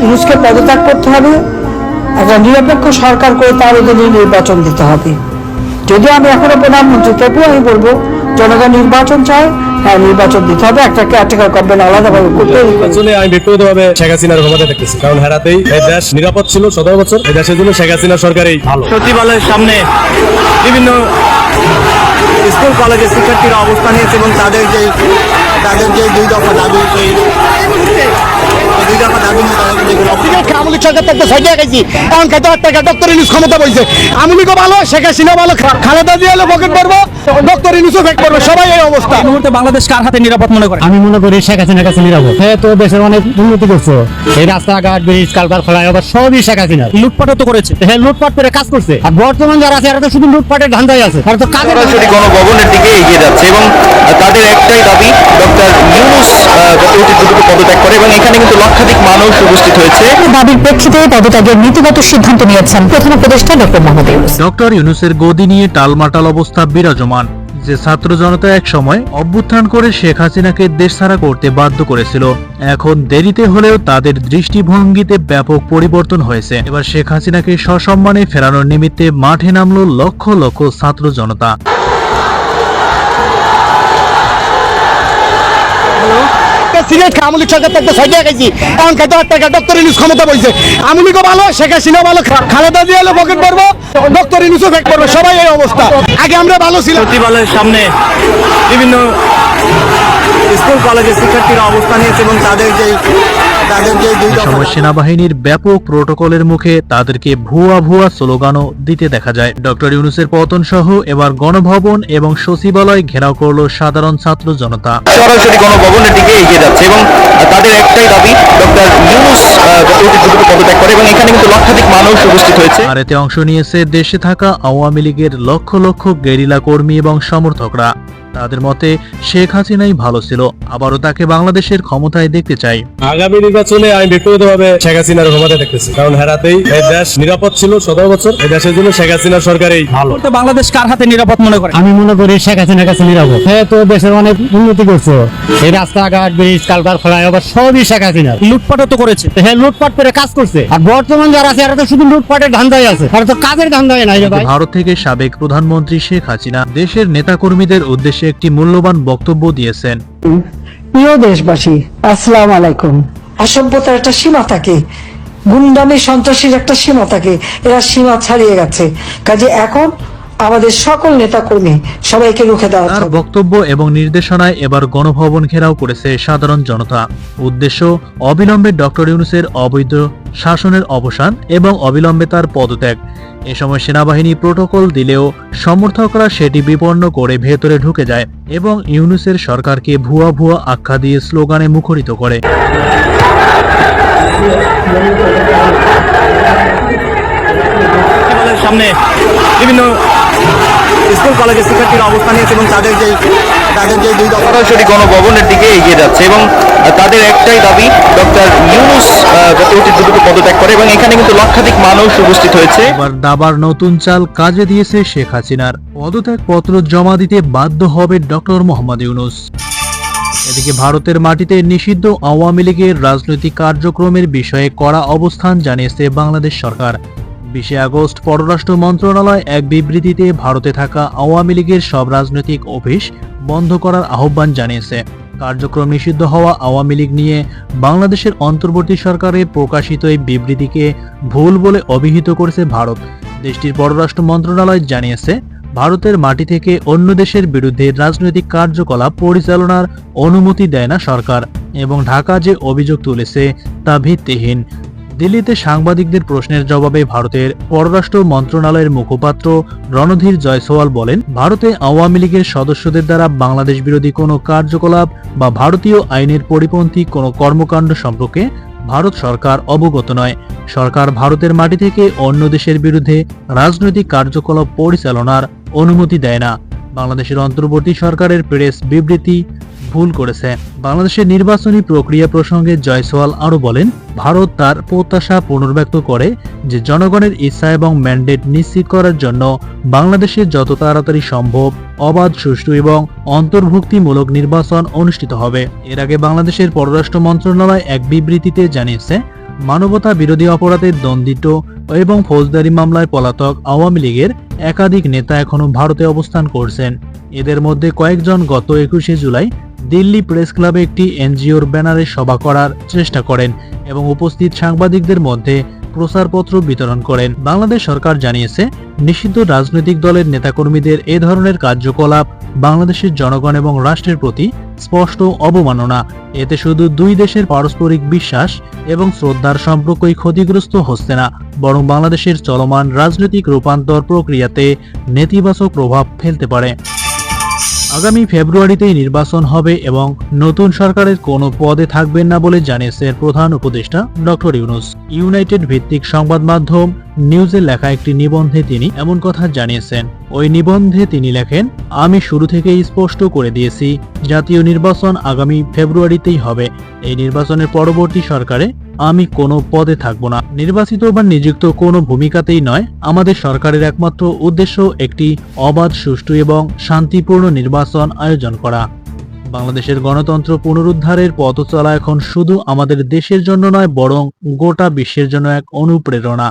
ইউনুসকে পদত্যাগ করতে হবে একটা নিরপেক্ষ সরকার করে তার অধীনে নির্বাচন দিতে হবে। যদিও আমি এখনও প্রধানমন্ত্রী তবুও আমি বলব জনগণ নির্বাচন চায় হ্যাঁ নির্বাচন দিতে হবে। একটা কেয়ারটেকার গভর্নমেন্ট আলাদাভাবে করতে হবে। আসলে আমি ব্যক্তিগতভাবে শেখ হাসিনার ক্ষমতা দেখতেছি কারণ হেরাতেই এই দেশ নিরাপদ ছিল সতেরো বছর। এই দেশের জন্য শেখ হাসিনা সরকারই ভালো। সচিবালয়ের সামনে বিভিন্ন স্কুল কলেজের শিক্ষার্থীরা অবস্থান নিয়েছে এবং তাদের যে তাদের যে দুই দফা দাবি সেই আমলি সরকার থাকতে সাইডে গেছি। এখন খেতে টাকা ডক্টর ইনুস ক্ষমতা বলছে আমলিগো ভালো শেখ হাসিনা ভালো খালেদা দিয়ে হলে পকেট করব ডক্টর ইনুসও ফেক করবে সবাই এই অবস্থা। এই মুহূর্তে বাংলাদেশ কার হাতে নিরাপদ মনে করেন আমি মনে করি শেখ হাসিনার কাছে নিরাপদ। হ্যাঁ তো দেশের অনেক উন্নতি করছে। এই রাস্তাঘাট ব্রিজ কালবার ফ্লাইওভার সবই শেখ হাসিনা লুটপাটও তো করেছে। হ্যাঁ লুটপাট করে কাজ করছে। আর বর্তমান যারা আছে এরা তো শুধু লুটপাটের ধান্দায় আছে। তারা তো কাজের গণভবনের দিকে এগিয়ে যাচ্ছে এবং তাদের একটাই দাবি ডক্টর ইউনুস পদত্যাগ করে এবং এখানে কিন্তু লক্ষাধিক মানুষ উপস্থিত হয়েছে। দাবির প্রেক্ষিতে পদত্যাগের নীতিগত সিদ্ধান্ত নিয়েছেন প্রধান উপদেষ্টা ডক্টর মোহাম্মদ ইউনুস ডক্টর ইউনুসের গদি নিয়ে টালমাটাল অবস্থা বিরাজমান যে ছাত্র জনতা এক সময় অভ্যুত্থান করে শেখ হাসিনাকে দেশ ছাড়া করতে বাধ্য করেছিল। এখন দেরিতে হলেও তাদের দৃষ্টিভঙ্গিতে ব্যাপক পরিবর্তন হয়েছে। এবার শেখ হাসিনাকে সসম্মানে ফেরানোর নিমিত্তে মাঠে নামলো লক্ষ লক্ষ ছাত্র জনতা। সিগারেট খা আমলিক সরকার থাকতে সাইডে গেছি এখন খেতে টাকা ডক্টর ইউনুস ক্ষমতা বলছে আমলিকও ভালো? শেখ হাসিনা ভালো। খালেদা দিয়ে হলে পকেট করব ডক্টর ইউনুসও ফেক করবে সবাই এই অবস্থা। আগে আমরা ভালো ছিলাম। সচিবালয়ের সামনে বিভিন্ন স্কুল, কলেজের শিক্ষার্থীরা অবস্থান নিয়েছে এবং তাদের যে সময় সেনাবাহিনীর ব্যাপক প্রোটোকলের মুখে তাদেরকে ভুয়া ভুয়া স্লোগানও দিতে দেখা যায়। ডক্টর ইউনুসের পতন সহ এবার গণভবন এবং সচিবালয় ঘেরাও করল সাধারণ ছাত্র জনতা। সরাসরি গণভবনের দিকে এগিয়ে যাচ্ছে এবং তাদের একটাই দাবি ডক্টর ইউনুস পদত্যাগ করে এবং এখানে কিন্তু লক্ষাধিক মানুষ উপস্থিত হয়েছে। আর এতে অংশ নিয়েছে দেশে থাকা আওয়ামী লীগের লক্ষ লক্ষ গেরিলা কর্মী এবং সমর্থকরা। তাদের মতে শেখ হাসিনাই ভালো ছিল। আবারও তাকে বাংলাদেশের ক্ষমতায় দেখতে চাই। আগামী নির্বাচনে আমি ব্যক্তিগতভাবে শেখ হাসিনার ক্ষমতা দেখতেছি। কারণ হেরাতেই এই দেশ নিরাপদ ছিল সতেরো বছর। এই দেশের জন্য শেখ হাসিনা সরকারই ভালো। বাংলাদেশ কার হাতে নিরাপদ মনে করেন আমি মনে করি শেখ হাসিনার কাছে নিরাপদ। হ্যাঁ তো দেশের অনেক উন্নতি করছে। এই রাস্তাঘাট ব্রিজ কালবার ফ্লাইওভার সবই শেখ হাসিনা লুটপাটও তো করেছে। হ্যাঁ লুটপাট করে কাজ করছে। আর বর্তমান যারা আছে এরা তো শুধু লুটপাটের ধান্দায় আছে। তারা তো কাজের ধান্দায় নাই ভারত থেকে সাবেক প্রধানমন্ত্রী শেখ হাসিনা দেশের নেতাকর্মীদের উদ্দেশ্যে একটি মূল্যবান বক্তব্য দিয়েছেন। প্রিয় দেশবাসী, আসসালাম আলাইকুম। অসভ্যতার একটা সীমা থাকে। গুন্ডামি, সন্ত্রাসীর একটা সীমা থাকে। এরা সীমা ছাড়িয়ে গেছে। কাজে এখন আমাদের সকল নেতাকর্মী সবাইকে রুখে দেওয়া তার বক্তব্য এবং নির্দেশনায় এবার গণভবন ঘেরাও করেছে সাধারণ জনতা। উদ্দেশ্য অবিলম্বে ডক্টর ইউনুসের অবৈধ শাসনের অবসান এবং অবিলম্বে তার পদত্যাগ। এ সময় সেনাবাহিনী প্রোটোকল দিলেও সমর্থকরা সেটি বিপন্ন করে ভেতরে ঢুকে যায় এবং ইউনুসের সরকারকে ভুয়া ভুয়া আখ্যা দিয়ে স্লোগানে মুখরিত করে। সামনে বিভিন্ন কলেজের শিক্ষার্থীরা অবস্থান নিয়েছে এবং তাদের যে তাদের যে দুই দফা সরাসরি গণভবনের দিকে এগিয়ে যাচ্ছে এবং তাদের একটাই দাবি ডক্টর ইউনুস যাতে অতি দ্রুত পদত্যাগ করে এবং এখানে কিন্তু লক্ষাধিক মানুষ উপস্থিত হয়েছে। এবার দাবার নতুন চাল কাজে দিয়েছে শেখ হাসিনার। পদত্যাগ পত্র জমা দিতে বাধ্য হবে ডক্টর মোহাম্মদ ইউনুস। এদিকে ভারতের মাটিতে নিষিদ্ধ আওয়ামী লীগের রাজনৈতিক কার্যক্রমের বিষয়ে কড়া অবস্থান জানিয়েছে বাংলাদেশ সরকার। বিশে আগস্ট পররাষ্ট্র মন্ত্রণালয় এক বিবৃতিতে ভারতে থাকা আওয়ামী লীগের সব রাজনৈতিক অফিস বন্ধ করার আহ্বান জানিয়েছে। কার্যক্রম নিষিদ্ধ হওয়া আওয়ামী লীগ নিয়ে বাংলাদেশের অন্তর্বর্তী সরকারের প্রকাশিত এই বিবৃতিকে ভুল বলে অভিহিত করেছে ভারত। দেশটির পররাষ্ট্র মন্ত্রণালয় জানিয়েছে, ভারতের মাটি থেকে অন্য দেশের বিরুদ্ধে রাজনৈতিক কার্যকলাপ পরিচালনার অনুমতি দেয় না সরকার এবং ঢাকা যে অভিযোগ তুলেছে তা ভিত্তিহীন। দিল্লিতে সাংবাদিকদের প্রশ্নের জবাবে ভারতের পররাষ্ট্র মন্ত্রণালয়ের মুখপাত্র রণধীর জয়সওয়াল বলেন, ভারতে আওয়ামী লীগের সদস্যদের দ্বারা বাংলাদেশ বিরোধী কোনো কার্যকলাপ বা ভারতীয় আইনের পরিপন্থী কোনো কর্মকাণ্ড সম্পর্কে ভারত সরকার অবগত নয়। সরকার ভারতের মাটি থেকে অন্য দেশের বিরুদ্ধে রাজনৈতিক কার্যকলাপ পরিচালনার অনুমতি দেয় না। বাংলাদেশের অন্তর্বর্তী সরকারের প্রেস বিবৃতি ভুল করেছে। বাংলাদেশের নির্বাচনী প্রক্রিয়া প্রসঙ্গে জয়সওয়াল আরও বলেন, ভারত তার প্রত্যাশা পুনর্ব্যক্ত করে যে জনগণের ইচ্ছা এবং ম্যান্ডেট নিশ্চিত করার জন্য বাংলাদেশে যত তাড়াতাড়ি সম্ভব অবাধ, সুষ্ঠু এবং অন্তর্ভুক্তিমূলক নির্বাচন অনুষ্ঠিত হবে। এর আগে বাংলাদেশের পররাষ্ট্র মন্ত্রণালয় এক বিবৃতিতে জানিয়েছে, মানবতা বিরোধী অপরাধে দণ্ডিত এবং ফৌজদারি মামলায় পলাতক আওয়ামী লীগের একাধিক নেতা এখনও ভারতে অবস্থান করছেন। এদের মধ্যে কয়েকজন গত একুশে জুলাই দিল্লি প্রেস ক্লাবে একটি এনজিওর ব্যানারে সভা করার চেষ্টা করেন এবং উপস্থিত সাংবাদিকদের মধ্যে প্রচারপত্র বিতরণ করেন। বাংলাদেশ সরকার জানিয়েছে, নিষিদ্ধ রাজনৈতিক দলের নেতাকর্মীদের এ ধরনের কার্যকলাপ বাংলাদেশের জনগণ এবং রাষ্ট্রের প্রতি স্পষ্ট অবমাননা। এতে শুধু দুই দেশের পারস্পরিক বিশ্বাস এবং শ্রদ্ধার সম্পর্কই ক্ষতিগ্রস্ত হচ্ছে না, বরং বাংলাদেশের চলমান রাজনৈতিক রূপান্তর প্রক্রিয়াতে নেতিবাচক প্রভাব ফেলতে পারে। আগামী ফেব্রুয়ারিতেই নির্বাচন হবে এবং নতুন সরকারের কোনো পদে থাকবেন না বলে জানিয়েছেন প্রধান উপদেষ্টা ডক্টর ইউনুস। ইউনাইটেড ভিত্তিক সংবাদ মাধ্যম নিউজে লেখা একটি নিবন্ধে তিনি এমন কথা জানিয়েছেন। ওই নিবন্ধে তিনি লেখেন, আমি শুরু থেকেই স্পষ্ট করে দিয়েছি, জাতীয় নির্বাচন আগামী ফেব্রুয়ারিতেই হবে। এই নির্বাচনের পরবর্তী সরকারে আমি কোনো পদে থাকব না। নির্বাচিত বা নিযুক্ত কোনো ভূমিকাতেই নয়, আমাদের সরকারের একমাত্র উদ্দেশ্য একটি অবাধ, সুষ্ঠু এবং শান্তিপূর্ণ নির্বাচন আয়োজন করা। বাংলাদেশের গণতন্ত্র পুনরুদ্ধারের পথ চলা এখন শুধু আমাদের দেশের জন্য নয়, বরং গোটা বিশ্বের জন্য এক অনুপ্রেরণা।